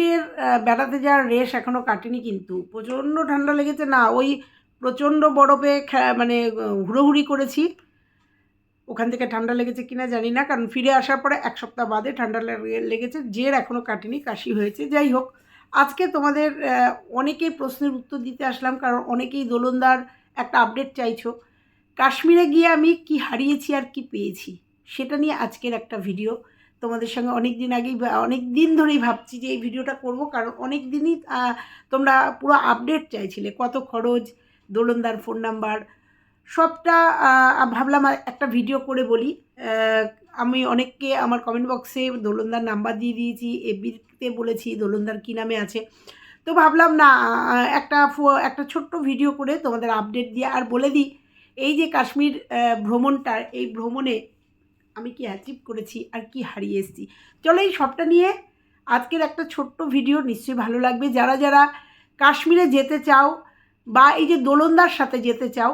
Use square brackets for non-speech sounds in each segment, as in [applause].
এর বেড়াতে যাওয়ার রেশ এখনও কাটেনি কিন্তু। প্রচণ্ড ঠান্ডা লেগেছে। না, ওই প্রচণ্ড বরফে মানে হুড়োহুড়ি করেছি। ওখান থেকে ঠান্ডা লেগেছে কিনা জানি না, কারণ ফিরে আসার পরে এক সপ্তাহ বাদে ঠান্ডা লেগে- লেগেছে। জের এখনও কাটেনি, কাশি হয়েছে। যাই হোক, আজকে তোমাদের অনেকেই প্রশ্নের উত্তর দিতে আসলাম, কারণ অনেকেই দোলনদার একটা আপডেট চাইছো। কাশ্মীরে গিয়ে আমি কি হারিয়েছি আর কি পেয়েছি, সেটা নিয়ে আজকের একটা ভিডিও তোমাদের সঙ্গে অনেক দিন আগেই অনেক দিন ধরেই ভাবছি যে এই ভিডিওটা করব, কারণ অনেক দিনই তোমরা পুরো আপডেট চাইছিলে। কত খরচ, দোলনদার ফোন নাম্বার সবটা ভাবলাম একটা ভিডিও করে বলি। আমি অনেককে আমার কমেন্ট বক্সে দোলনদার নাম্বার দিয়ে দিয়েছি এফবিতে বলেছি দোলনদার কী নামে আছে। তো ভাবলাম না একটা একটা ছোট্ট ভিডিও করে তোমাদের আপডেট দিয়ে আর বলে দিই, এই যে কাশ্মীর ভ্রমণটা, এই ভ্রমণে আমি কি অ্যাচিভ করেছি আর কি হারিয়ে এসেছি। চলো এই সবটা নিয়ে আজকের একটা ছোট্ট ভিডিও নিশ্চয়ই ভালো লাগবে। যারা যারা কাশ্মীরে যেতে চাও বা এই যে দোলনদার সাথে যেতে চাও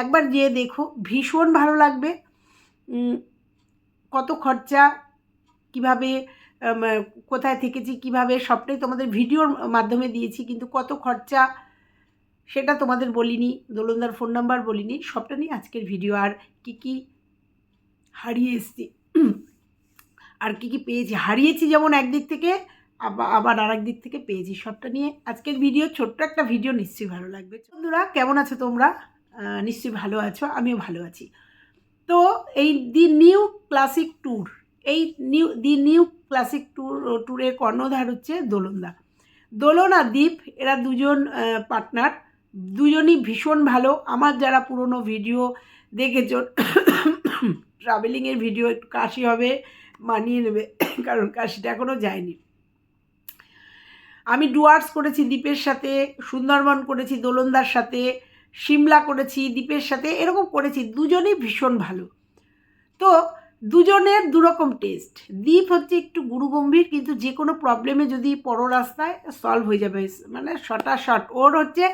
একবার যেয়ে দেখো, ভীষণ ভালো লাগবে। কত খরচা, কীভাবে কোথায় থেকেছি, কীভাবে, সবটাই তোমাদের ভিডিওর মাধ্যমে দিয়েছি, কিন্তু কত খরচা সেটা তোমাদের বলিনি, দোলনদার ফোন নাম্বার বলিনি, সবটা নিয়ে আজকের ভিডিও আর কি কি হারিয়ে এসেছি। আর কি কি পেয়েছি? হারিয়েছি যেমন একদিক থেকে আবার আবার আর দিক থেকে পেয়েছি সবটা নিয়ে। আজকের ভিডিও, ছোট্ট একটা ভিডিও নিশ্চয়ই ভালো লাগবে। বন্ধুরা, কেমন আছো তোমরা? নিশ্চয়ই ভালো আছো, আমিও ভালো আছি। তো এই দি নিউ ক্লাসিক ট্যুর, এই new, the new classic tour, ট্যুরের কর্ণধার হচ্ছে দোলনদা। দোলন আর দীপ, এরা দুজন পার্টনার। দুজনই ভীষণ ভালো। আমার যারা পুরনো ভিডিও দেখেছ ট্রাভেলিংয়ের ভিডিও একটু কাশি হবে, মানিয়ে নেবে, [coughs] কারণ কাশিটা এখনও যায়নি। আমি ডুয়ার্স করেছি দ্বীপের সাথে, সুন্দরবন করেছি দোলনদার সাথে, সিমলা করেছি দ্বীপের সাথে, এরকম করেছি, দুজনেই ভীষণ ভালো। তো দুজনের দুরকম টেস্ট দ্বীপ হচ্ছে একটু গুরুগম্ভীর, কিন্তু যে কোনো প্রবলেমে যদি পড়ো রাস্তায় সলভ হয়ে যাবে। মানে শটা শট ওর হচ্ছে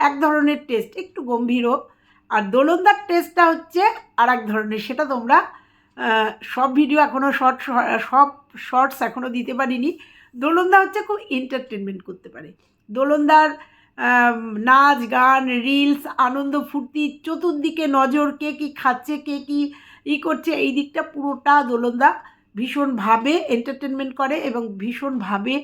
এক ধরনের টেস্ট একটু গম্ভীরও। আর দোলনদার টেস্টটা হচ্ছে আর এক ধরনের। সেটা তোমরা সব ভিডিও এখনও শর্ট সব শর্টস এখনও দিতে পারিনি। দোলনদা হচ্ছে খুব এন্টারটেনমেন্ট করতে পারে। দোলনদার নাচ, গান রিলস আনন্দ, ফুর্তি, চতুর্দিকে নজর কে কী খাচ্ছে, কে কী ই করছে, এই দিকটা পুরোটা দোলনদা ভীষণভাবে এন্টারটেনমেন্ট করে এবং ভীষণভাবে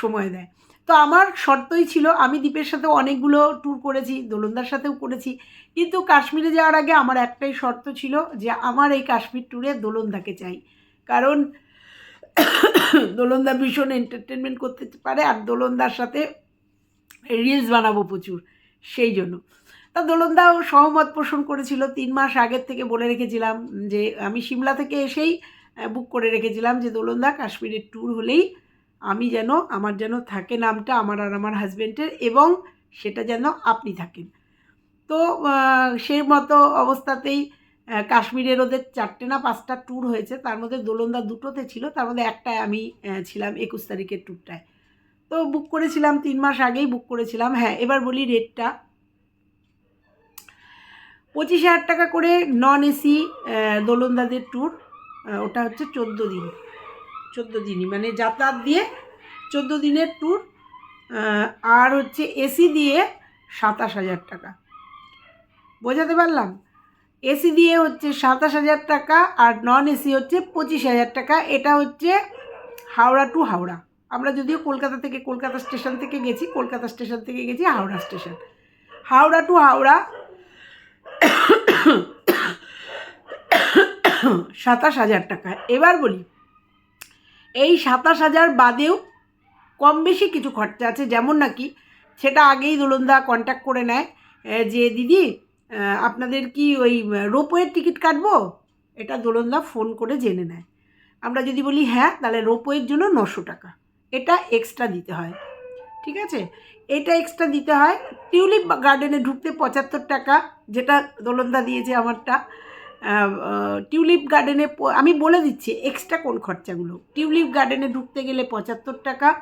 সময় দেয়। তো আমার শর্তই ছিল, আমি দ্বীপের সাথে অনেকগুলো ট্যুর করেছি, দোলনদার সাথেও করেছি। কিন্তু কাশ্মীরে যাওয়ার আগে আমার একটাই শর্ত ছিল যে আমার এই কাশ্মীর ট্যুরে দোলনদাকে চাই। কারণ [coughs] দোলনদা ভীষণ এন্টারটেনমেন্ট করতে পারে আর দোলনদার সাথে রিলস বানাবো প্রচুর, সেই জন্য। তা দোলনদাও সহমত পোষণ করেছিল, তিন মাস আগের থেকে বলে রেখেছিলাম যে আমি সিমলা থেকে এসেই বুক করে রেখেছিলাম যে দোলনদা কাশ্মীরের ট্যুর হলেই আমি যেন আমার যেন থাকে নামটা আমার আর আমার হাজব্যান্ডের এবং সেটা যেন আপনি থাকেন। তো সেই মতো অবস্থাতেই কাশ্মীরের ওদের চারটে না পাঁচটা ট্যুর হয়েছে। তার মধ্যে দোলন্দা দুটোতে ছিল, তার মধ্যে একটায় আমি ছিলাম একুশ তারিখের ট্যুরটায় তো বুক করেছিলাম, তিন মাস আগেই বুক করেছিলাম। হ্যাঁ এবার বলি রেটটা পঁচিশ হাজার টাকা করে নন এসি দোলন্দাদের ট্যুর ওটা হচ্ছে চোদ্দ দিন। চোদ্দ দিনই মানে যাতায়াত দিয়ে চোদ্দ দিনের ট্যুর আর হচ্ছে এসি দিয়ে সাতাশ হাজার টাকা। বোঝাতে পারলাম? এসি দিয়ে হচ্ছে সাতাশ হাজার টাকা আর নন এসি হচ্ছে পঁচিশ হাজার টাকা। এটা হচ্ছে হাওড়া টু হাওড়া। আমরা যদিও কলকাতা থেকে, কলকাতা স্টেশন থেকে গেছি, কলকাতা স্টেশন থেকে গেছি, হাওড়া স্টেশন হাওড়া টু হাওড়া সাতাশ হাজার টাকা। এবার বলি এই সাতাশ হাজার বাদেও কম বেশি কিছু খরচা আছে। যেমন নাকি সেটা আগেই দোলনদা কন্ট্যাক্ট করে নেয় যে দিদি আপনাদের কি ওই রোপওয়ের টিকিট কাটবো? এটা দোলনদা ফোন করে জেনে নেয়। আমরা যদি বলি হ্যাঁ তাহলে রোপওয়ের জন্য নশো টাকা। এটা এক্সট্রা দিতে হয়। ঠিক আছে? এটা এক্সট্রা দিতে হয়। টিউলিপ গার্ডেনে ঢুকতে পঁচাত্তর টাকা, যেটা দোলনদা দিয়েছে আমারটা। টিউলিপ গার্ডেনে আমি বলে দিচ্ছি এক্সট্রা কোন খরচাগুলো? টিউলিপ গার্ডেনে ঢুকতে গেলে পঁচাত্তর টাকা,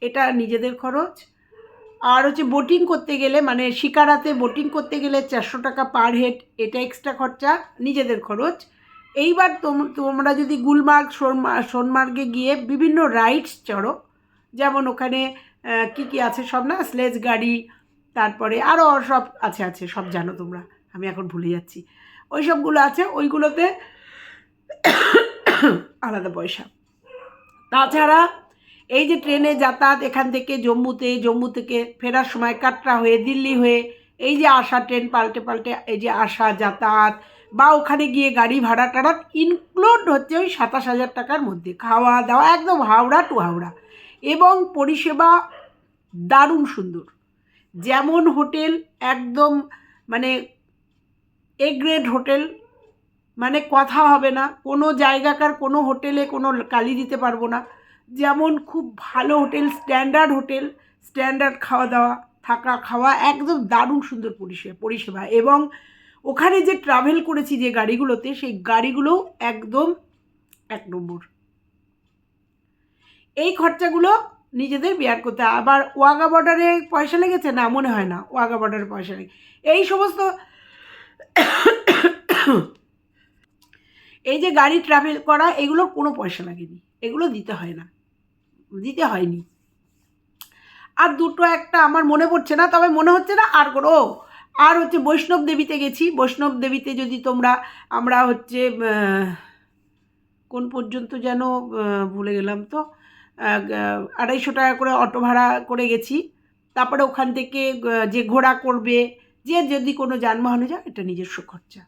এটা নিজেদের খরচ। আর হচ্ছে বোটিং করতে গেলে মানে শিকারাতে বোটিং করতে গেলে চারশো টাকা পার হেড এটা এক্সট্রা খরচা, নিজেদের খরচ। এইবার তোম- তোমরা যদি গুলমার্গ সোনমা- সোনমার্গে গিয়ে বিভিন্ন রাইডস চড়ো, যেমন ওখানে কি কি আছে সব না? স্লেজ গাড়ি, তারপরে আরও সব আছে আছে, সব জানো তোমরা। আমি এখন ভুলে যাচ্ছি। ওই সবগুলো আছে, ওইগুলোতে আলাদা পয়সা। তাছাড়া এই যে ট্রেনে যাতায়াত এখান থেকে জম্মুতে, জম্মু থেকে ফেরার সময় কাটরা হয়ে, দিল্লি হয়ে, এই যে আসা ট্রেন পাল্টে পাল্টে, এই যে আসা, যাতায়াত, বা ওখানে গিয়ে গাড়ি ভাড়া টাড়া ইনক্লুড হচ্ছে ওই সাতাশ হাজার টাকার মধ্যে। খাওয়া দাওয়া একদম হাওড়া টু হাওড়া। এবং পরিষেবা দারুণ সুন্দর। যেমন হোটেল একদম মানে এ গ্রেড হোটেল মানে কথা হবে না। কোনো জায়গাকার কোনো হোটেলে কোনো কালি দিতে পারব না। যেমন খুব ভালো হোটেল, স্ট্যান্ডার্ড হোটেল, স্ট্যান্ডার্ড খাওয়া দাওয়া, থাকা খাওয়া, একদম দারুণ সুন্দর পরিষেবা পরিষেবা। এবং ওখানে যে ট্রাভেল করেছি যে গাড়িগুলোতে, সেই গাড়িগুলোও একদম এক নম্বর। এই খরচাগুলো নিজেদের বেয়ার করতে। আবার ওয়াগা বর্ডারে পয়সা লেগেছে না? মনে হয় না। ওয়াগা বর্ডারে পয়সা লেগে, এই সমস্ত এই যে গাড়ি ট্রাভেল করা এগুলোর কোনো পয়সা লাগেনি। এগুলো দিতে হয় না। দিতে হয়নি। আর দুটো একটা আমার মনে পড়ছে না, তবে মনে হচ্ছে না আর কোনো। আর হচ্ছে বৈষ্ণব দেবীতে গেছি। বৈষ্ণব দেবীতে যদি তোমরা, আমরা হচ্ছে কোন পর্যন্ত যেন ভুলে গেলাম তো আড়াইশো টাকা করে অটো ভাড়া করে গেছি। তারপরে ওখান থেকে যে ঘোড়া করবে যে যদি কোনো যানবাহনে যায়, এটা নিজস্ব খরচা।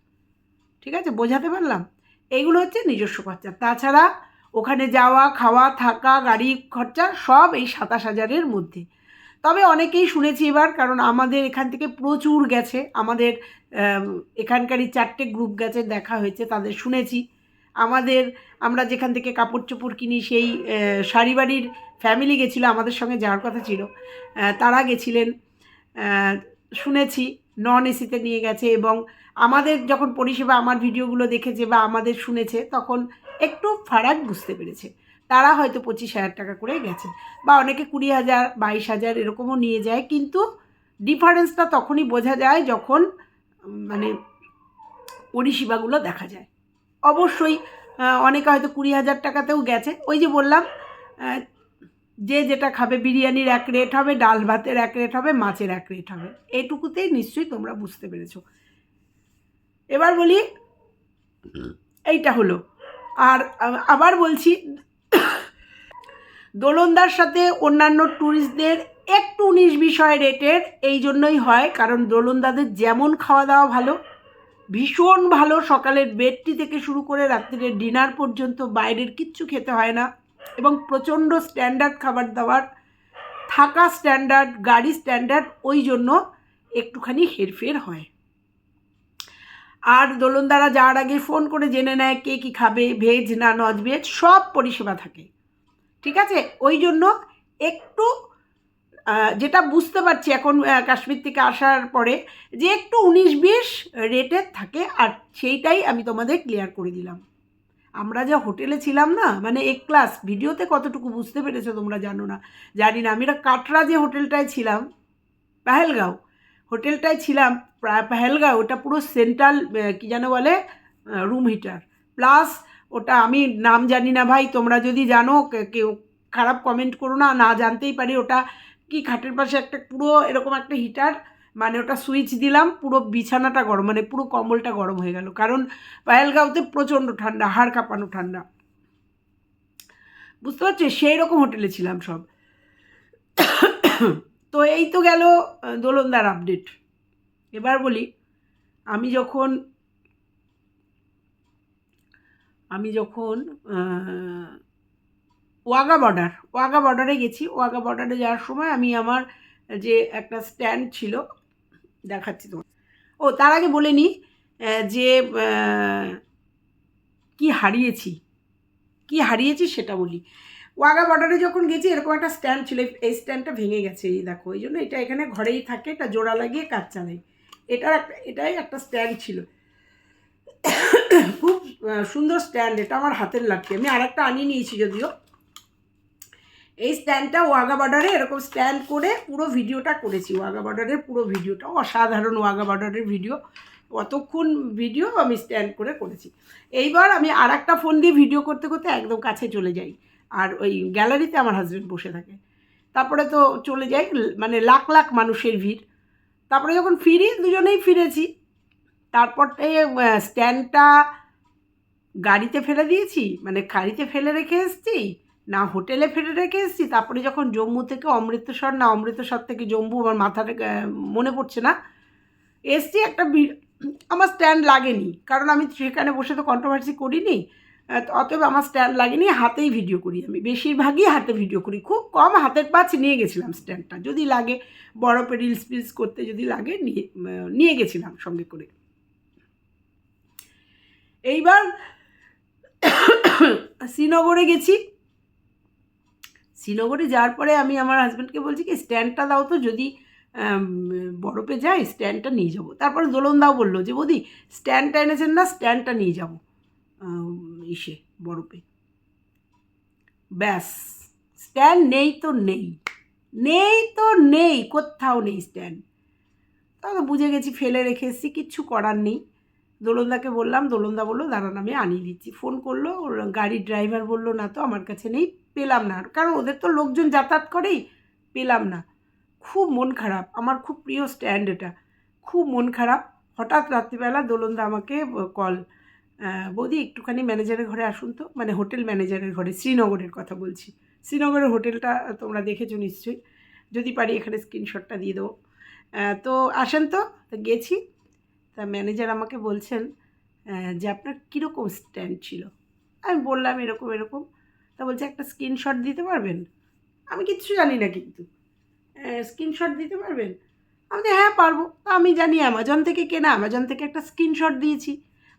ঠিক আছে? বোঝাতে পারলাম? এইগুলো হচ্ছে নিজস্ব খরচা। তাছাড়া ওখানে যাওয়া, খাওয়া, থাকা, গাড়ি খরচা সব এই সাতাশ হাজারের মধ্যে। তবে অনেকেই শুনেছি এবার, কারণ আমাদের এখান থেকে প্রচুর গেছে। আমাদের এখানকারই চারটে গ্রুপ গেছে, দেখা হয়েছে, তাদের শুনেছি। আমাদের, আমরা যেখান থেকে কাপড় চোপড় কিনি, সেই শাড়ি বাড়ির ফ্যামিলি গেছিল, আমাদের সঙ্গে যাওয়ার কথা ছিল। তারা গেছিলেন। শুনেছি। নন এসিতে নিয়ে গেছে এবং আমাদের যখন পরিষেবা আমার ভিডিওগুলো দেখেছে বা আমাদের শুনেছে, তখন একটু ফারাক বুঝতে পেরেছে। তারা হয়তো পঁচিশ হাজার টাকা করে গেছে বা অনেকে কুড়ি হাজার, বাইশ হাজার এরকমও নিয়ে যায়, কিন্তু ডিফারেন্সটা তখনই বোঝা যায় যখন মানে পরিষেবাগুলো দেখা যায়। অবশ্যই অনেকে হয়তো কুড়ি হাজার টাকাতেও গেছে। ওই যে বললাম যে যেটা খাবে বিরিয়ানির এক রেট হবে, ডাল ভাতের এক রেট হবে, মাছের এক রেট হবে। এইটুকুতেই নিশ্চয়ই তোমরা বুঝতে পেরেছ। এবার বলি, এইটা হলো। আর আবার বলছি, দোলনদার সাথে অন্যান্য ট্যুরিস্টদের একটু উনিশ বিষয় রেটের এই জন্যই হয়, কারণ দোলনদাদের যেমন খাওয়া দাওয়া ভালো, ভীষণ ভালো সকালের বেডটি থেকে শুরু করে রাত্রিরের ডিনার পর্যন্ত বাইরের কিচ্ছু খেতে হয় না। এবং প্রচণ্ড স্ট্যান্ডার্ড খাবার দাবার, থাকা স্ট্যান্ডার্ড গাড়ি স্ট্যান্ডার্ড ওই জন্য একটুখানি হেরফের হয়। আর দোলনদারা যাওয়ার আগে ফোন করে জেনে নেয় কে কী খাবে ভেজ না নন ভেজ সব পরিষেবা থাকে। ঠিক আছে? ওই জন্য একটু যেটা বুঝতে পারছি এখন কাশ্মীর থেকে আসার পরে যে একটু উনিশ বিশ রেটের থাকে, আর সেইটাই আমি তোমাদের ক্লিয়ার করে দিলাম। আমরা যা হোটেলে ছিলাম না মানে এক ক্লাস, ভিডিওতে কতটুকু বুঝতে পেরেছ তোমরা জানো না? জানি না, আমি কাটরা যে হোটেলটায় ছিলাম, পেহেলগাঁও, হোটেলটায় ছিলাম, প্রায় পেহেলগাঁও, ওটা পুরো সেন্ট্রাল কী যেন বলে রুম হিটার প্লাস ওটা আমি নাম জানি না ভাই, তোমরা যদি জানো কেউ খারাপ কমেন্ট করো না না জানতেই পারি ওটা কি খাটের পাশে একটা পুরো এরকম একটা হিটার মানে ওটা সুইচ দিলাম, পুরো বিছানাটা গরম মানে পুরো কম্বলটা গরম হয়ে গেল। কারণ পায়েলগাঁওতে প্রচণ্ড ঠান্ডা, হাড় কাঁপানো ঠান্ডা। বুঝতে পারছ? সেই রকম হোটেলে ছিলাম সব। তো এই তো গেল দোলনদার আপডেট। এবার বলি, আমি যখন আমি যখন ওয়াগা বর্ডার, ওয়াগা বর্ডারে গেছি, ওয়াগা বর্ডারে যাওয়ার সময় আমি আমার যে একটা স্ট্যান্ড ছিল দেখাচ্ছি তোমার ও, তার আগে বলে নিই যে কি হারিয়েছি। কি হারিয়েছি সেটা বলি। ওয়াগা বর্ডারে যখন গেছি, এরকম একটা স্ট্যান্ড ছিল, এই- এই স্ট্যান্ডটা ভেঙে গেছে, এই দেখো, এই জন্য এটা এখানে ঘরেই থাকে, এটা জোড়া লাগিয়ে কাজ চালাই। এটার একটা এটাই একটা স্ট্যান্ড ছিল। খুব সুন্দর স্ট্যান্ড এটা আমার হাতের লাগছে আমি আরেকটা আনিয়ে নিয়েছি যদিও। এই স্ট্যান্ডটা ওয়াগা বর্ডারে এরকম স্ট্যান্ড করে পুরো ভিডিওটা করেছি। ওয়াগা বর্ডারের পুরো ভিডিওটা অসাধারণ ওয়াগা বর্ডারের ভিডিও অতক্ষণ ভিডিও আমি স্ট্যান্ড করে করেছি। এইবার আমি আর একটা ফোন দিয়ে ভিডিও করতে করতে একদম কাছে চলে যাই। আর ওই গ্যালারিতে আমার হাজব্যান্ড বসে থাকে। তারপরে তো চলে যাই মানে লাখ লাখ মানুষের ভিড়। তারপরে যখন ফিরি, দুজনেই ফিরেছি। তারপরতে স্ট্যান্ডটা গাড়িতে ফেলে দিয়েছি মানে গাড়িতে ফেলে রেখে এসেছি। না হোটেলে ফেলে রেখে এসেছি, তারপরে যখন জম্মু থেকে অমৃতসর, না অমৃতসর থেকে জম্মু আমার মাথাটা মনে পড়ছে না, এসছি একটা আমার স্ট্যান্ড লাগেনি, কারণ আমি সেখানে বসে তো কন্ট্রোভার্সি করিনি অতএব আমার স্ট্যান্ড লাগেনি, হাতেই ভিডিও করি আমি, বেশিরভাগই হাতে ভিডিও করি, খুব কম হাতের পাঁচ নিয়ে গেছিলাম স্ট্যান্ডটা যদি লাগে বরফে রিলস ফিলস করতে যদি লাগে নিয়ে নিয়ে গেছিলাম সঙ্গে করে। এইবার [coughs] শ্রীনগরে গেছি শ্রীনগরে যাওয়ার পরে আমি আমার হাজব্যান্ডকে বলছি কি স্ট্যান্ডটা দাও তো, যদি বরফে যাই স্ট্যান্ডটা নিয়ে যাব। তারপরে দোলন দাও বলল যে, বৌদি স্ট্যান্ডটা এনেছেন না স্ট্যান্ডটা নিয়ে যাব। ইসে, বরফে। ব্যাস স্ট্যান্ড নেই তো নেই। নেই তো নেই, কোথাও নেই স্ট্যান্ড তাহলে বুঝে গেছি, ফেলে রেখে এসেছি, কিচ্ছু করার নেই। দোলনদাকে বললাম, দোলনদা বলল, দাঁড়ান, আমি আনিয়ে দিচ্ছি। ফোন করল, ওর গাড়ির ড্রাইভার বলল, না তো, আমার কাছে নেই। পেলাম না। কারণ ওদের তো লোকজন যাতায়াত করেই পেলাম না। খুব মন খারাপ। আমার খুব প্রিয় স্ট্যান্ড এটা। খুব মন খারাপ। হঠাৎ রাত্রিবেলা দোলনদা আমাকে কল বৌদি একটুখানি ম্যানেজারের ঘরে আসুন তো। মানে হোটেল ম্যানেজারের ঘরে, শ্রীনগরের কথা বলছি। শ্রীনগরের হোটেলটা তোমরা দেখেছ নিশ্চয়ই। যদি পারি এখানে স্ক্রিনশটটা দিয়ে দেবো। তো আসেন তো। গেছি। তা ম্যানেজার আমাকে বলছেন যে আপনার কীরকম স্ট্যান্ড ছিল? আমি বললাম এরকম এরকম। তা বলছে একটা স্ক্রিনশট দিতে পারবেন? আমি কিচ্ছু জানি না কিন্তু। স্ক্রিনশট দিতে পারবেন? আমি বলছি, হ্যাঁ পারব। তা আমি জানি অ্যামাজন থেকে কেনা। অ্যামাজন থেকে একটা স্ক্রিনশট দিয়েছি।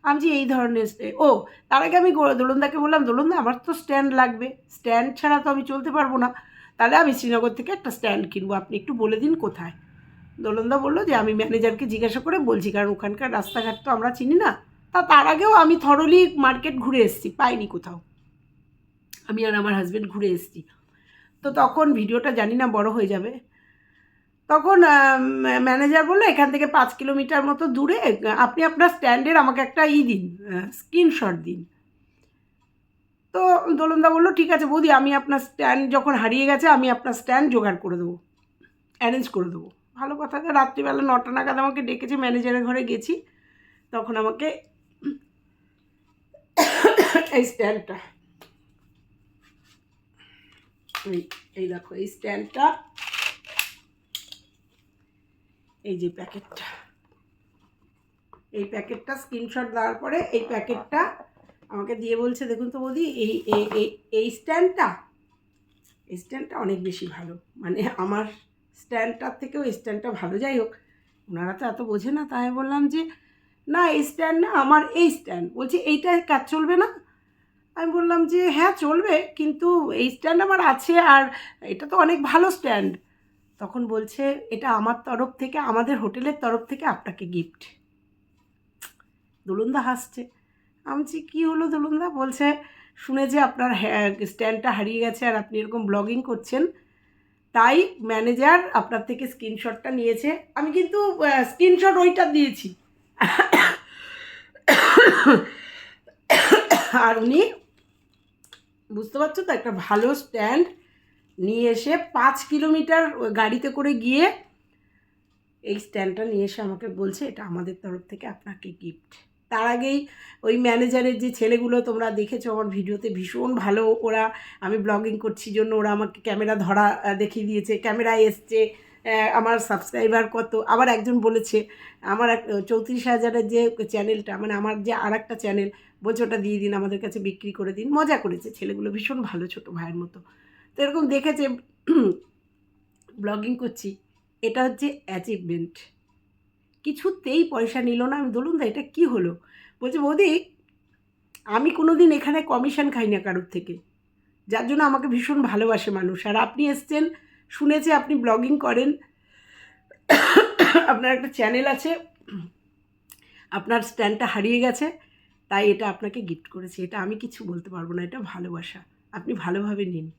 আমি যে এই ধরনের ও তার আগে আমি দোলনদাকে বললাম দোলনদা আমার তো স্ট্যান্ড লাগবে। স্ট্যান্ড ছাড়া তো আমি চলতে পারব না। তাহলে আমি শ্রীনগর থেকে একটা স্ট্যান্ড কিনবো। আপনি একটু বলে দিন কোথায়? দোলনদা বলল যে আমি ম্যানেজারকে জিজ্ঞাসা করে বলছি কারণ ওখানকার রাস্তাঘাট তো আমরা চিনি না। তা তার আগেও আমি থরলি মার্কেট ঘুরে এসেছি পাইনি কোথাও। আমি আর আমার হাজব্যান্ড ঘুরে এসেছি। তো তখন ভিডিওটা জানি না বড় হয়ে যাবে। তখন ম্যানেজার বলল, এখান থেকে পাঁচ কিলোমিটার মতো দূরে, আপনি আপনার স্ট্যান্ডের আমাকে একটা ই দিন স্ক্রিনশট দিন। তো দোলনদা বলল, ঠিক আছে বৌদি, আমি আপনার স্ট্যান্ড যখন হারিয়ে গেছে, আমি আপনার স্ট্যান্ড জোগাড় করে দেবো অ্যারেঞ্জ করে দেবো। ভালো কথা, রাত্রিবেলা নটা নাগাদ আমাকে ডেকেছে ম্যানেজারের ঘরে গেছি। তখন আমাকে এই স্ট্যান্ডটা এই দেখো, এই স্ট্যান্ডটা। এই যে প্যাকেটটা। এই প্যাকেটটা স্ক্রিনশট দেওয়ার পরে এই প্যাকেটটা আমাকে দিয়ে বলছে, দেখুন তো বৌদি, এই, এই- এই এই স্ট্যান্ডটা এই স্ট্যান্ডটা অনেক বেশি ভালো। মানে আমার স্ট্যান্ডটার থেকেও এই স্ট্যান্ডটা ভালো। যাই হোক, ওনারা তো এত বোঝে না, তাই বললাম যে, না, এই স্ট্যান্ড না, আমার এই স্ট্যান্ড। বলছে, এইটা কাজ চলবে না? আমি বললাম যে হ্যাঁ চলবে, কিন্তু এই স্ট্যান্ড আমার আছে আর এটা তো অনেক ভালো স্ট্যান্ড তখন বলছে, এটা আমার তরফ থেকে, আমাদের হোটেলের তরফ থেকে আপনাকে গিফট দোলনদা হাসছে। আমি বলছি, কী হলো দোলনদা? বলছে, শুনে যে আপনার স্ট্যান্ডটা হারিয়ে গেছে আর আপনি এরকম ব্লগিং করছেন, তাই ম্যানেজার আপনার থেকে স্ক্রিনশটটা নিয়েছে। আমি কিন্তু স্ক্রিনশট ওইটা দিয়েছি। আর উনি বুঝতে পারছ তো? একটা ভালো স্ট্যান্ড নিয়ে এসে পাঁচ কিলোমিটার গাড়িতে করে গিয়ে এই স্ট্যান্ডটা নিয়ে এসে আমাকে বলছে, এটা আমাদের তরফ থেকে আপনাকে গিফট তার আগেই ওই ম্যানেজারের যে ছেলেগুলো তোমরা দেখেছ আমার ভিডিওতে, ভীষণ ভালো ওরা, আমি ব্লগিং করছি জন্য, ওরা আমাকে ক্যামেরা ধরা দেখিয়ে দিয়েছে, ক্যামেরায় এসছে। আমার সাবস্ক্রাইবার কত? আবার একজন বলেছে, আমার এক, চৌত্রিশ হাজারের যে চ্যানেলটা মানে আমার যে আর একটা চ্যানেল বলছে ওটা দিয়ে দিন, আমাদের কাছে বিক্রি করে দিন। মজা করেছে ছেলেগুলো, ভীষণ ভালো ছোটো ভাইয়ের মতো। তো এরকম দেখেছে [clears throat] ব্লগিং করছি। এটা হচ্ছে অ্যাচিভমেন্ট কিছুতেই পয়সা নিল না। আমি বলুন দা এটা কি হলো? বলছে, বৌদি, আমি কোনো দিন এখানে কমিশন খাই না কারোর থেকে। যার জন্য আমাকে ভীষণ ভালোবাসে মানুষ। আর আপনি এসছেন শুনেছে আপনি ব্লগিং করেন, আপনার একটা চ্যানেল আছে, আপনার স্ট্যান্ডটা হারিয়ে গেছে, তাই এটা আপনাকে গিফট করেছে। এটা আমি কিছু বলতে পারব না, এটা ভালোবাসা। আপনি ভালোভাবে নিন।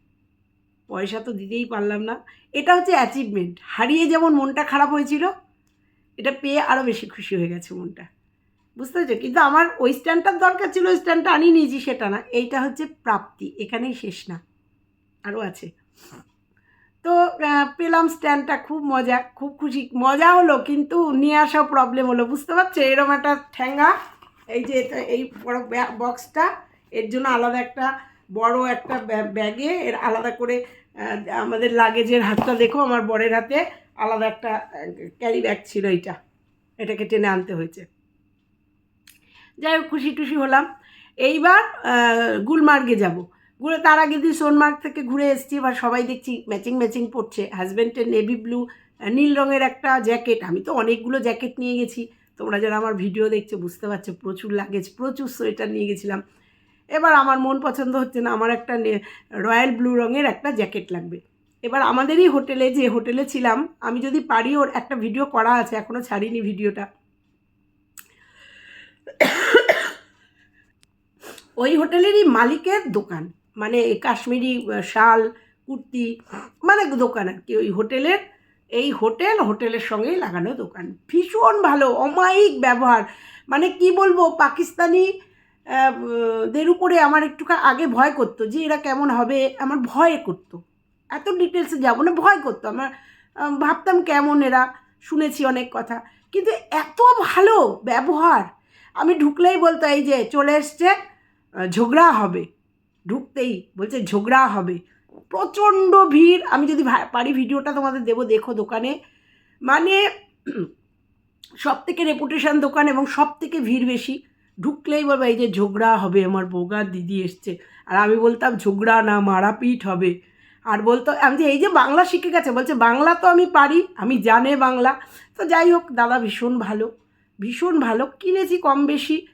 পয়সা তো দিতেই পারলাম না। এটা হচ্ছে অ্যাচিভমেন্ট হারিয়ে যেমন মনটা খারাপ হয়েছিল, এটা পেয়ে আরও বেশি খুশি হয়ে গেছে মনটা। বুঝতে পেরেছ? কিন্তু আমার ওই স্ট্যান্ডটার দরকার ছিল ওই স্ট্যান্ডটা আনিয়ে নিয়েছি, সেটা না। এইটা হচ্ছে প্রাপ্তি। এখানেই শেষ না। আরও আছে। তো পেলাম স্ট্যান্ডটা, খুব মজা, খুব খুশি। মজা হলো, কিন্তু নিয়ে আসাও প্রবলেম হলো, বুঝতে পারছ? এরকম একটা ঠ্যাঙ্গা এই যে এটা, এই বড় বক্সটা এর জন্য আলাদা একটা বড় একটা ব্যা- ব্যাগে, এর আলাদা করে আমাদের লাগেজের হাতটা দেখো, আমার বরের হাতে আলাদা একটা ক্যারি ব্যাগ ছিল এইটা এটাকে টেনে আনতে হয়েছে। যাই হোক খুশি টুশি হলাম। এইবার গুলমার্গে যাব। ঘুরে তার আগে দিন সোনমার্গ থেকে ঘুরে এসছি, এবার সবাই দেখছি ম্যাচিং ম্যাচিং পড়ছে। হাজব্যান্ডের নেভি ব্লু নীল রঙের একটা জ্যাকেট আমি তো অনেকগুলো জ্যাকেট নিয়ে গেছি। তোমরা যারা আমার ভিডিও দেখছ বুঝতে পারছ, প্রচুর লাগেজ প্রচুর সোয়েটার নিয়ে গেছিলাম। এবার আমার মন পছন্দ হচ্ছে না, আমার একটা রয়্যাল ব্লু রঙের একটা জ্যাকেট লাগবে। এবার আমাদেরই হোটেলে যে হোটেলে ছিলাম, আমি যদি পারি ওর একটা ভিডিও করা আছে এখনও ছাড়িনি ভিডিওটা ওই হোটেলেরই মালিকের দোকান। মানে কাশ্মীরি শাল, কুর্তি মানে দোকান আর কি। ওই হোটেলের, এই হোটেল, হোটেলের সঙ্গেই লাগানো দোকান। ভীষণ ভালো, অমায়িক ব্যবহার। মানে কি বলব, পাকিস্তানি দের উপরে আমার একটু আগে ভয় করতো যে এরা কেমন হবে। আমার ভয় করতো। এত ডিটেলসে যাব না, ভয় করতো। আমার ভাবতাম কেমন এরা, শুনেছি অনেক কথা। কিন্তু এত ভালো ব্যবহার। আমি ঢুকলেই বলতো, এই যে চলে এসছে ঝগড়া হবে। ঢুকতেই বলছে ঝগড়া হবে। প্রচণ্ড ভিড়। আমি যদি পারি ভিডিওটা তোমাদের দেবো, দেখো দোকানে। মানে সব থেকে রেপুটেশান দোকান এবং সব থেকে ভিড় বেশি। ঢুকলেই বলবে, এই যে ঝগড়া হবে, আমার বোগার দিদি এসছে। আর আমি বলতাম, ঝগড়া না মারাপিট হবে। আর বলতো, আমি যে এই যে বাংলা শিখে গেছে। বলছে, বাংলা তো আমি পারি, আমি জানে বাংলা। তো যাই হোক, দাদা ভীষণ ভালো। ভীষণ ভালো। কিনেছি কম বেশি।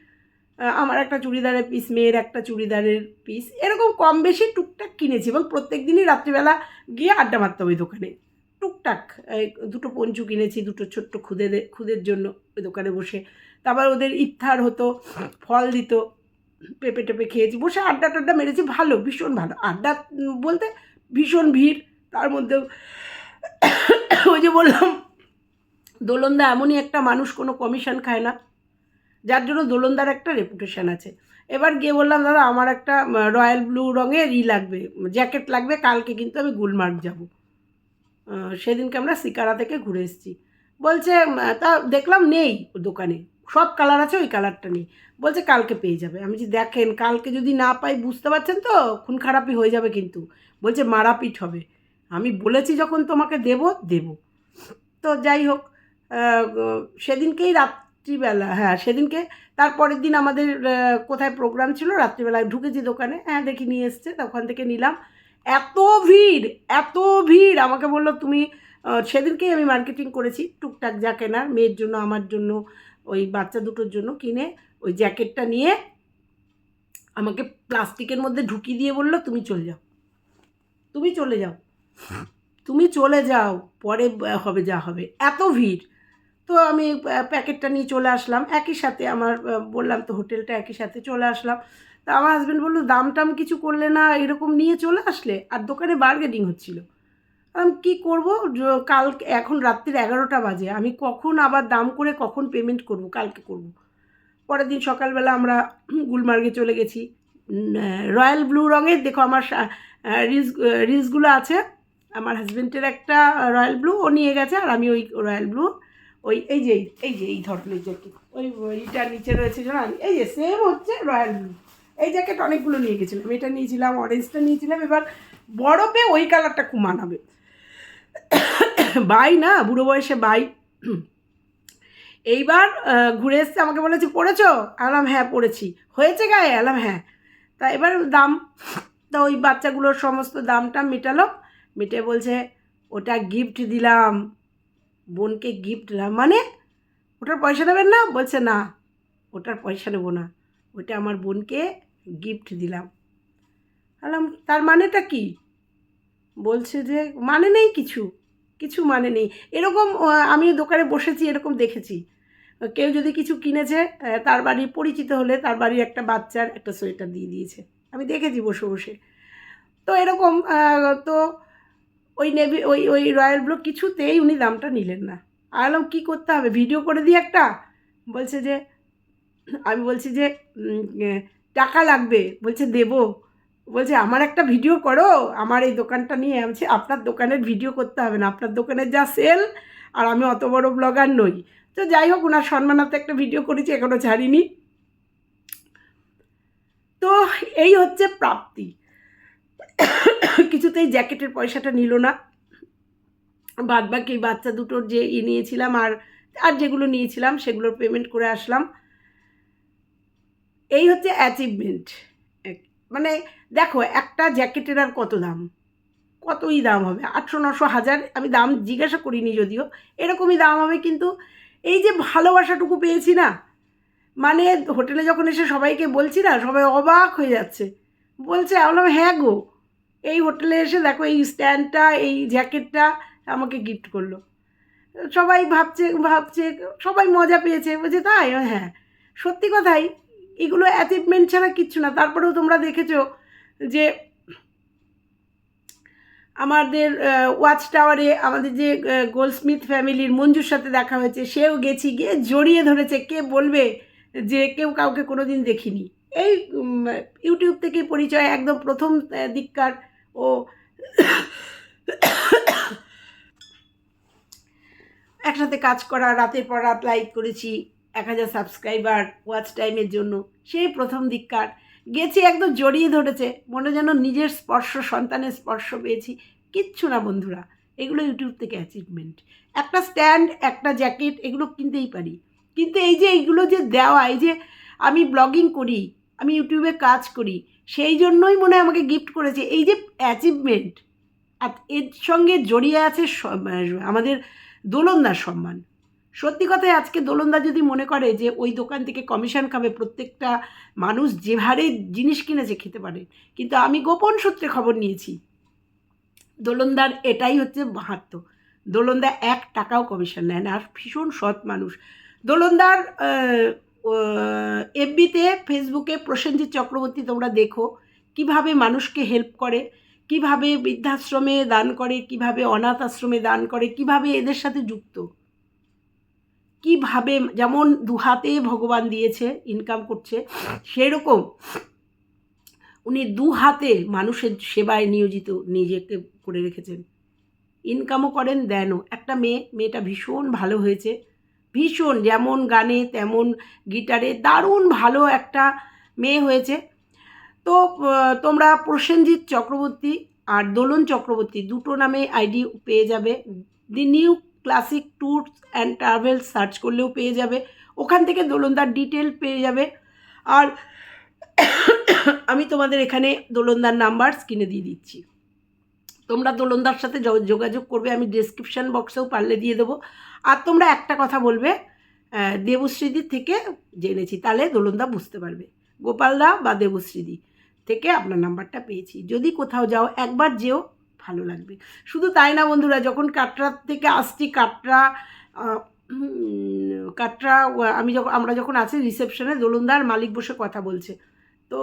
আমার একটা চুড়িদারের পিস মেয়ের একটা চুড়িদারের পিস এরকম কম বেশি টুকটাক কিনেছি এবং প্রত্যেক দিনই রাত্রিবেলা গিয়ে আড্ডা মারতাম ওই দোকানে। টুকটাক দুটো পঞ্চু কিনেছি, দুটো ছোট্ট খুদেদের খুদের জন্য ওই দোকানে বসে। তারপর ওদের ইফতার হতো, ফল দিত, পেঁপে টেপে খেয়েছি, বসে আড্ডা টাড্ডা মেরেছি, ভালো, ভীষণ ভালো। আড্ডা বলতে ভীষণ ভিড়, তার মধ্যেও ওই যে বললাম, দোলনদা এমনই একটা মানুষ, কোনো কমিশন খায় না। যার জন্য দোলনদার একটা রেপুটেশন আছে। এবার গিয়ে বললাম, দাদা, আমার একটা রয়্যাল ব্লু রঙের ই লাগবে জ্যাকেট লাগবে, কালকে কিন্তু আমি গুলমার্গ যাব। সেদিনকে আমরা সিকারা থেকে ঘুরে এসেছি। বলছে তা দেখলাম নেই দোকানে, সব কালার আছে, ওই কালারটা নেই। বলছে, কালকে পেয়ে যাবে। আমি যে দেখেন, কালকে যদি না পাই, বুঝতে পারছেন তো, খুন খারাপই হয়ে যাবে কিন্তু। বলছে, মারাপিট হবে। আমি বলেছি, যখন তোমাকে দেব দেব। তো যাই হোক সেদিনকেই সেদিনকেই রাত্রিবেলা হ্যাঁ সেদিনকে তারপরের দিন আমাদের কোথায় প্রোগ্রাম ছিল, রাত্রিবেলায় ঢুকেছি দোকানে হ্যাঁ দেখি নিয়ে এসছে ওখান থেকে নিলাম। এত ভিড় এত ভিড়, আমাকে বলল, তুমি সেদিনকেই আমি মার্কেটিং করেছি, টুকটাক যা কেনার, মেয়ের জন্য, আমার জন্য, ওই বাচ্চা দুটোর জন্য কিনে, ওই জ্যাকেটটা নিয়ে আমাকে প্লাস্টিকের মধ্যে ঢুকিয়ে দিয়ে বলল, তুমি চলে যাও, তুমি চলে যাও, তুমি চলে যাও, পরে হবে যা হবে। এত ভিড়। তো আমি প্যাকেটটা নিয়ে চলে আসলাম। একই সাথে আমার বললাম তো হোটেলটা একই সাথে চলে আসলাম। তা আমার হাজব্যান্ড বলল, দাম টাম কিছু করলে না এরকম নিয়ে চলে আসলে? আর দোকানে বার্গেনিং হচ্ছিল। আমি, কী করব? কালকে, এখন রাত্রির এগারোটা বাজে। আমি কখন আবার দাম করে কখন পেমেন্ট করব? কালকে করব। পরের দিন সকালবেলা আমরা গুলমার্গে চলে গেছি। রয়্যাল ব্লু রঙের, দেখো আমার রিলস রিলসগুলো আছে। আমার হাজব্যান্ডের একটা রয়্যাল ব্লু ও নিয়ে গেছে আর আমি ওই রয়্যাল ব্লু। ওই, এই যে, এই- যে, এই ধরনের জ্যাকেট ওই এইটার নিচে রয়েছে জানো এই যে সেম হচ্ছে রয়্যাল ব্লু এই জ্যাকেট অনেকগুলো নিয়ে গেছিলাম। এটা নিয়েছিলাম অরেঞ্জটা নিয়েছিলাম। এবার বরফে ওই কালারটা খুব মানাবে বাই না, বুড়ো বয়সে বাই। এইবার ঘুরে এসছে, আমাকে বলেছে, পড়েছো? আলাম হ্যাঁ পড়েছি। হয়েছে গায়ে? আলাম হ্যাঁ। তা এবার দাম, তা ওই বাচ্চাগুলোর সমস্ত দামটা মেটালো। মেটে বলছে, ওটা গিফট দিলাম। বোনকে গিফট দিলাম মানে ওটার পয়সা দেবেন না? বলছে, না, ওটার পয়সা নেব না। ওটা আমার বোনকে গিফট দিলাম। বললাম, তার মানেটা কি? বলছে যে মানে নেই কিছু কিছু মানে নেই। এরকম আমি দোকানে বসেছি, এরকম দেখেছি। কেউ যদি কিছু কিনেছে তার বাড়ি পরিচিত হলে তার বাড়ির একটা বাচ্চার একটা সোয়েটার দিয়ে দিয়েছে। আমি দেখেছি বসে বসে। তো এরকম তো ওই নেভি, ওই ওই রয়্যাল ব্লু কিছুতেই উনি দামটা নিলেন না। আলাম কী করতে হবে? ভিডিও করে দিই একটা? বলছে যে, আমি বলছি যে টাকা লাগবে। বলছে, দেবো। বলছে, আমার একটা ভিডিও করো। আমার এই দোকানটা নিয়ে আমি আপনার দোকানের ভিডিও করতে হবে না। আপনার দোকানের যা সেল, আর আমি অত বড় ব্লগার নই। তো যাই হোক ওনার সম্মানার্থে একটা ভিডিও করেছি এখনও ছাড়িনি। তো এই হচ্ছে প্রাপ্তি। কিছুতেই জ্যাকেটের পয়সাটা নিল না। বাদ বাকি বাচ্চা দুটোর যে ই নিয়েছিলাম আর আর যেগুলো নিয়েছিলাম সেগুলোর পেমেন্ট করে আসলাম। এই হচ্ছে অ্যাচিভমেন্ট মানে দেখো, একটা জ্যাকেটের আর কত দাম? কতই দাম হবে? আটশো নশো, হাজার, আমি দাম জিজ্ঞাসা করিনি যদিও। এরকমই দাম হবে কিন্তু এই যে ভালোবাসাটুকু পেয়েছি না মানে হোটেলে যখন এসে সবাইকে বলছি না, সবাই অবাক হয়ে যাচ্ছে। বলছে, আমি হ্যাঁ গো। এই হোটেলে এসে দেখো এই স্ট্যান্ডটা, এই জ্যাকেটটা আমাকে গিফট করল। সবাই ভাবছে ভাবছে, সবাই মজা পেয়েছে। বলছে, তাই? হ্যাঁ। সত্যি কথাই, এগুলো অ্যাচিভমেন্ট ছাড়া কিচ্ছু না। তারপরেও তোমরা দেখেছ যে আমাদের ওয়াচ টাওয়ারে আমাদের যে গোলস্মিথ ফ্যামিলির মঞ্জুর সাথে দেখা হয়েছে, সেও গেছি, গিয়ে জড়িয়ে ধরেছে। কে বলবে যে কেউ কাউকে কোনো দিন দেখিনি? এই ইউটিউব থেকে পরিচয় একদম প্রথম দিককার ও একসাথে কাজ করা, রাতের পর রাত লাইভ করেছি, এক হাজার সাবস্ক্রাইবার ওয়াচ টাইমের জন্য। সেই প্রথম দিককার। গেছি একদম জড়িয়ে ধরেছে, মনে যেন নিজের স্পর্শ, সন্তানের স্পর্শ পেয়েছি। কিচ্ছু না বন্ধুরা, এগুলো ইউটিউব থেকে অ্যাচিভমেন্ট একটা স্ট্যান্ড একটা জ্যাকেট এগুলো কিনতেই পারি। কিন্তু এই যে এইগুলো যে দেওয়া, এই যে আমি ব্লগিং করি, আমি ইউটিউবে কাজ করি সেই জন্যই মনে হয় আমাকে গিফট করেছে। এই যে অ্যাচিভমেন্ট আর এর সঙ্গে জড়িয়ে আছে আমাদের দোলনদার সম্মান। সত্যি কথাই আজকে দোলনদা যদি মনে করে যে ওই দোকান থেকে কমিশন খাবে, প্রত্যেকটা মানুষ যে হারে জিনিস কিনেছে খেতে পারে। কিন্তু আমি গোপন সূত্রে খবর নিয়েছি, দোলনদার এটাই হচ্ছে মাহাত্ম দোলনদা এক টাকাও কমিশন নেয় না, আর ভীষণ সৎ মানুষ। দোলনদার এফবিতে ফেসবুকে প্রসেনজিৎ চক্রবর্তী তোমরা দেখো, কীভাবে মানুষকে হেল্প করে, কীভাবে বৃদ্ধাশ্রমে দান করে, কীভাবে অনাথ আশ্রমে দান করে, কীভাবে এদের সাথে যুক্ত। কীভাবে যেমন দুহাতে ভগবান দিয়েছে ইনকাম করছে, সেরকম উনি দু হাতে মানুষের সেবায় নিয়োজিত, নিজেকে করে রেখেছেন। ইনকামও করেন, দেনও। একটা মেয়ে, মেয়েটা ভীষণ ভালো হয়েছে। ভীষণ, যেমন গানে, তেমন গিটারে দারুণ ভালো একটা মেয়ে হয়েছে। তো তোমরা প্রসেনজিৎ চক্রবর্তী আর দোলন চক্রবর্তী দুটো নামে আইডি পেয়ে যাবে। The new classic tours and travel search করলেও পেয়ে যাবে। ওখান থেকে দোলনদার ডিটেল পেয়ে যাবে। আর [coughs] আমি তোমাদের এখানে দোলনদার নাম্বার স্ক্রিনে দিয়ে দিচ্ছি। তোমরা দোলনদার সাথে যোগাযোগ করবে, আমি ডেসক্রিপশান বক্সেও পারলে দিয়ে দেবো। আর তোমরা একটা কথা বলবে দেবশ্রীদির থেকে জেনেছি, তাহলে দোলনদা বুঝতে পারবে। গোপালদা বা দেবশ্রীদি থেকে আপনার নাম্বারটা পেয়েছি। যদি কোথাও যাও, একবার যেও, ভালো লাগবে। শুধু তাই না বন্ধুরা, যখন কাটরা থেকে আসছি, কাটরা কাটরা আমি যখন, আমরা যখন আছি রিসেপশনে দোলনদার মালিক বসে কথা বলছে। তো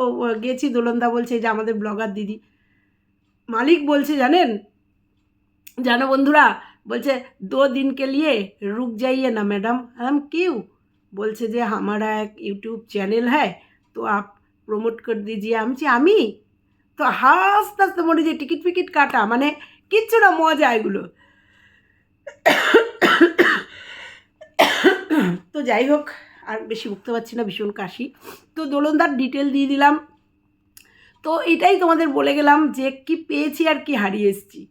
গেছি, দোলনদা বলছে যে আমাদের ব্লগার দিদি। মালিক বলছে, জানেন? জানো বন্ধুরা, বলছে, দো দিনকে লিয়ে রুক যাইয়ে না, ম্যাডাম। আম কিউ? বলছে যে আমার এক ইউটিউব চ্যানেল হ্যাঁ তো আপ প্রমোট করে দিজিয়ে। আমি আমি? তো হাসতে হাসতে মনে যে টিকিট ফিকিট কাটা মানে কিচ্ছু না, মজা এগুলো। তো যাই হোক, আর বেশি বুঝতে পারছি না, ভীষণ কাশি। তো দোলনদার ডিটেল দিয়ে দিলাম। তো এটাই তোমাদের বলে গেলাম যে কি পেয়েছি আর কি হারিয়ে এসেছি।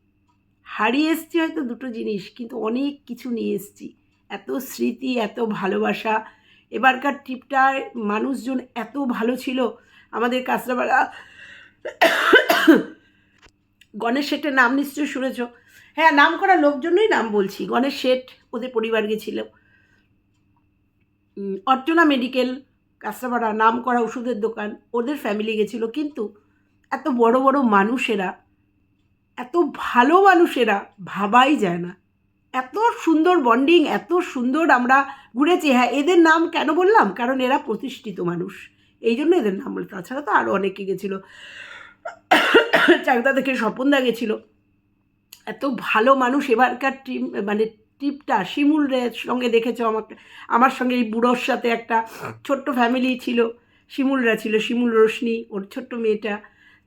হারিয়ে এসেছি হয়তো দুটো জিনিস, কিন্তু অনেক কিছু নিয়ে এসেছি। এত স্মৃতি, এত ভালোবাসা। এবারকার ট্রিপটায় মানুষজন এত ভালো ছিল। আমাদের কাঁচরাপাড়া গণেশ শেঠের নাম নিশ্চয়ই শুনেছ। হ্যাঁ নাম করা লোকজনই নাম বলছি। গণেশ শেঠ ওদের পরিবার গেছিল। অর্চনা মেডিকেল কাঁচরাপাড়া নাম করা ওষুধের দোকান, ওদের ফ্যামিলি গেছিল। কিন্তু এত বড় বড় মানুষেরা, এত ভালো মানুষেরা ভাবাই যায় না। এত সুন্দর বন্ডিং এত সুন্দর আমরা ঘুরেছি। হ্যাঁ এদের নাম কেন বললাম? কারণ এরা প্রতিষ্ঠিত মানুষ। এই জন্য এদের নাম বলে তাছাড়া তো আরও অনেকে গেছিল। চাকদা থেকে স্বপনদা গেছিল। এত ভালো মানুষ এবারকার ট্রিপ মানে ট্রিপটা শিমুলের সঙ্গে দেখেছ আমাকে? আমার সঙ্গে এই বুড়োর সাথে একটা ছোট্ট ফ্যামিলি ছিল। শিমুলরা ছিল, শিমুল রোশনি, ওর ছোট্ট মেয়েটা।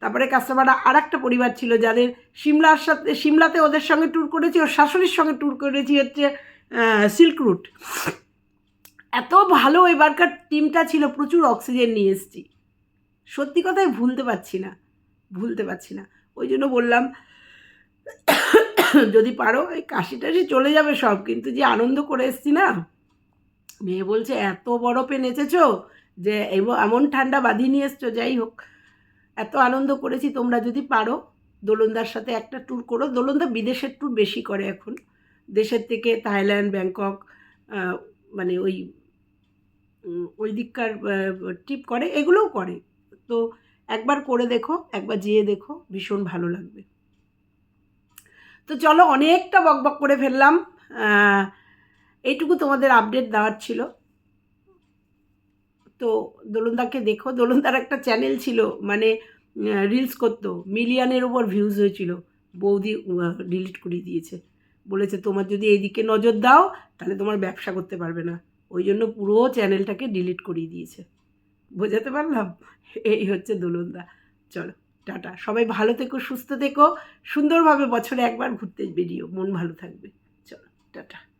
তারপরে কাস্টমাররা আর একটা পরিবার ছিল যাদের সিমলার সাথে সিমলাতে ওদের সঙ্গে ট্যুর করেছি, ওর শাশুড়ির সঙ্গে ট্যুর করেছি হচ্ছে সিল্ক রুট এত ভালো এবারকার টিমটা ছিল, প্রচুর অক্সিজেন নিয়ে এসেছি। সত্যি কথাই ভুলতে পারছি না, ভুলতে পারছি না। ওই জন্য বললাম যদি পারো, এই কাশি টাশি চলে যাবে সব। কিন্তু যে আনন্দ করে এসছি না, মেয়ে বলছে, এত বরফে নেচেছো যে এমন ঠান্ডা বাঁধিয়ে নিয়ে এসছো, যাই হোক। এত আনন্দ করেছি, তোমরা যদি পারো, দোলনদার সাথে একটা ট্যুর করো। দোলনদা বিদেশের ট্যুর বেশি করে এখন। দেশের থেকে থাইল্যান্ড, ব্যাংকক মানে ওই ওই দিককার ট্রিপ করে, এগুলোও করে। তো একবার করে দেখো, একবার যেয়ে দেখো, ভীষণ ভালো লাগবে। তো চলো অনেকটা বকবক করে ফেললাম। এইটুকু তোমাদের আপডেট দেওয়ার ছিল। তো দোলনদাকে দেখো, দোলনদার একটা চ্যানেল ছিল মানে রিলস করতো মিলিয়নের ওপর ভিউজ হয়েছিল। বৌদি ডিলিট করে দিয়েছে। বলেছে, তোমার যদি এইদিকে নজর দাও, তাহলে তোমার ব্যবসা করতে পারবে না। ওই জন্য পুরো চ্যানেলটাকে ডিলিট করিয়ে দিয়েছে। বোঝাতে পারলাম? এই হচ্ছে দোলনদা। চলো। টাটা। সবাই ভালো থেকো, সুস্থ থেকো। সুন্দরভাবে বছরে একবার ঘুরতে বেরিয়েও। মন ভালো থাকবে। চলো, টাটা।